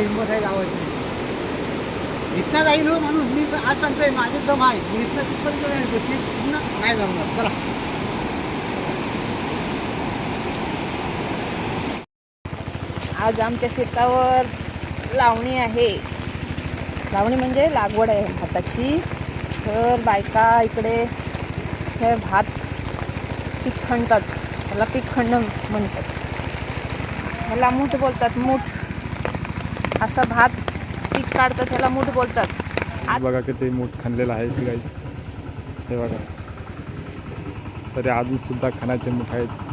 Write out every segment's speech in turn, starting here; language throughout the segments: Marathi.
हिंमत आहे गावाची. इथनं जाईल हो माणूस. मी आज सांगतोय माझे दम आहे मी इथनं तिथपर्यंत नाही येतो. नाही जमणार चला. आज आमच्या शेतावर लावणी आहे. लावणी म्हणजे लागवड आहे भाताची. तर बायका इकडे भात पीक खणतात. त्याला पीक खंड म्हणतात. ह्याला मूठ बोलतात मूठ. असं भात पीक काढतात त्याला मूठ बोलतात. आज बघा किती मूठ खणलेलं आहे ते काही हे बघा. तरी अजून सुद्धा खाण्याचे मूठ आहेत.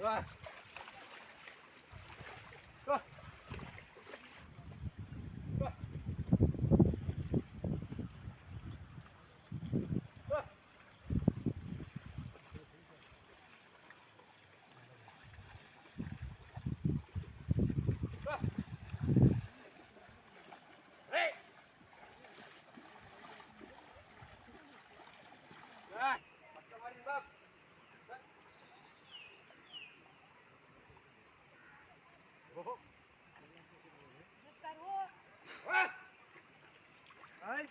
对 Здорово! Ай!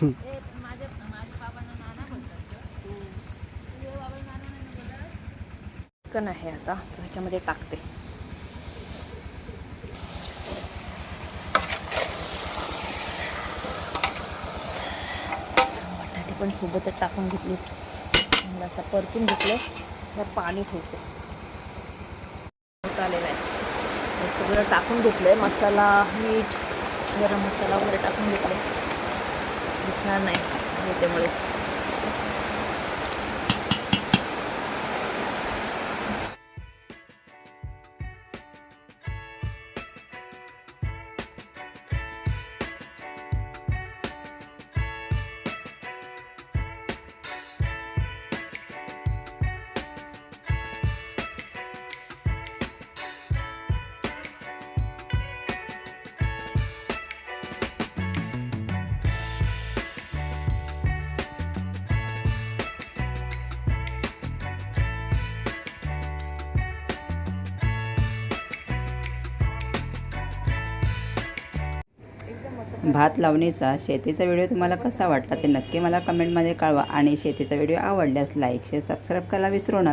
Hmm. चिकन आहे आता. तर ह्याच्यामध्ये टाकते. बटाटे पण सोबतच टाकून घेतले. आता परतून घेतलं तर पाणी ठेवते. आलेलं आहे. सगळं टाकून घेतलंय. मसाला मीठ गरम मसाला वगैरे टाकून घेतलं दिसणार नाही. त्यामुळे भात लावणीचा शेतीचा व्हिडिओ तुम्हाला कसा वाटला ते नक्की मला कमेंटमध्ये कळवा आणि शेतीचा व्हिडिओ आवडल्यास लाईक शेअर सबस्क्राईब करायला विसरू नका.